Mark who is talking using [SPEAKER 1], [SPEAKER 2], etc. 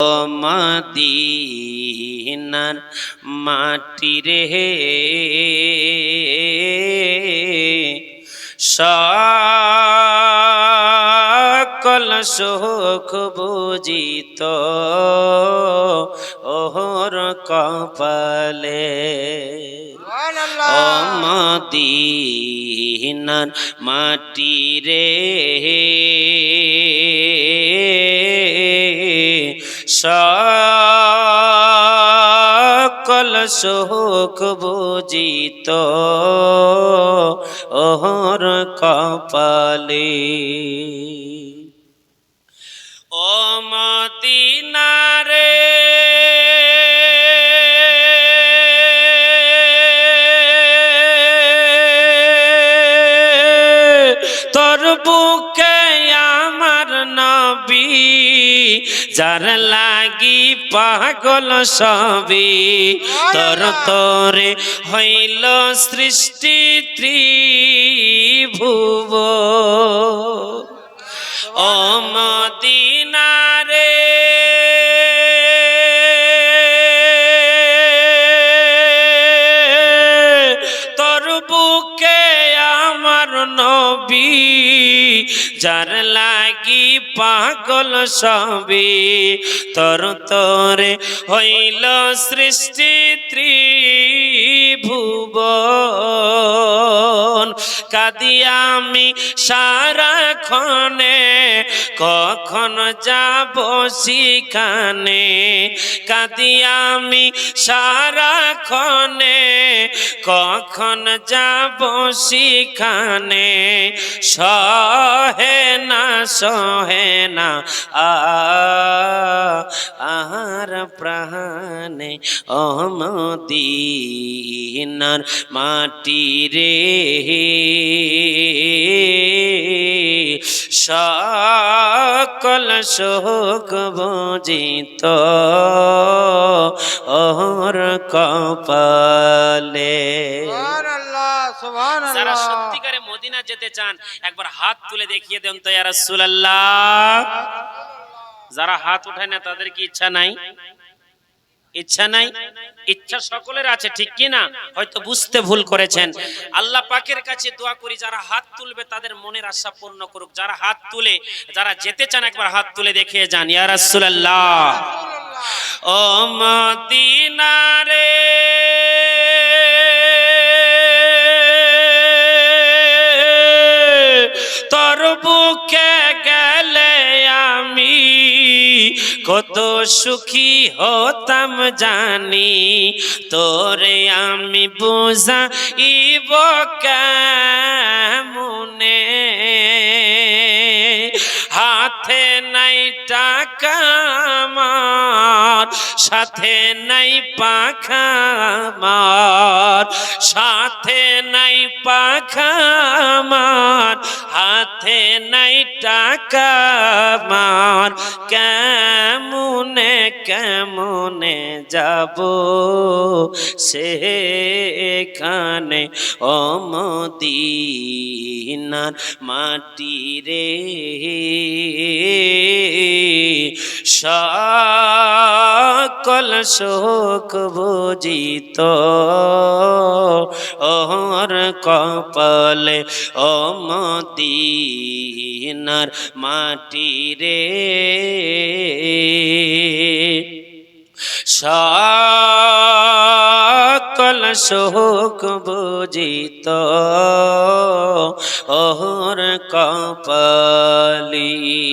[SPEAKER 1] ও মদিনার মাটি রে। সকল সুখ বুঝিত। ওহর কপালে ও মদিনার মাটি রে। সকল সুখ বুঝিত। ওহর কপালে। ও মদিনারে তোর বুকে আমার নবী যার লাগি পাগল সবই তোর তোরে হইল সৃষ্টি ত্রিভুব। ও মদিনারে তোর বুকে আমার নবী যার লাগি পাগল সবি তর তরে হইল সৃষ্টি ত্রিভুবন কাদি আমি সারাক্ষণে, কখন যাব সেখানে? কাদি আমি সারাক্ষণে, কখন যাব সেখানে? সহে না সহে না, আহার প্রাণে অমদিনার মাটি রে। সকল শোক বুঝিত ওর কপালে। যারা সত্যিকারে মদিনা যেতে চান একবার হাত তুলে দেখিয়ে দেন তো রাসূলুল্লাহ। যারা হাত উঠায় না তাদের কি ইচ্ছা নাই? ইচ্ছা নাই, ইচ্ছা সকলের আছে, ঠিক কি না? হয়তো বুঝতে ভুল করেছেন। আল্লাহ পাকের কাছে দোয়া করি, যারা হাত তুলবে তাদের মনের আশা পূর্ণ করুক। যারা হাত তুলে, যারা যেতে চান, একবার হাত তুলে দেখিয়ে যান। ইয়া রাসূলুল্লাহ। ও মদিনারে তোর কত সুখী হতাম জানি, তোরে আমি বুঝা ইব কেমনে? হাতে নাই টাকা আমার, সাথে নাই পাখা আমার, সাথে নাই পাখা আমার, হাতে নাই টাকা আমার, কেমনে কেমনে যাব? সেখানে অমদিনার মাটি রে। সকল শোক বুঝিত। ওর কপালে অমদিনার মাটি রে। সকল শোক বুঝিত। ওর কপালি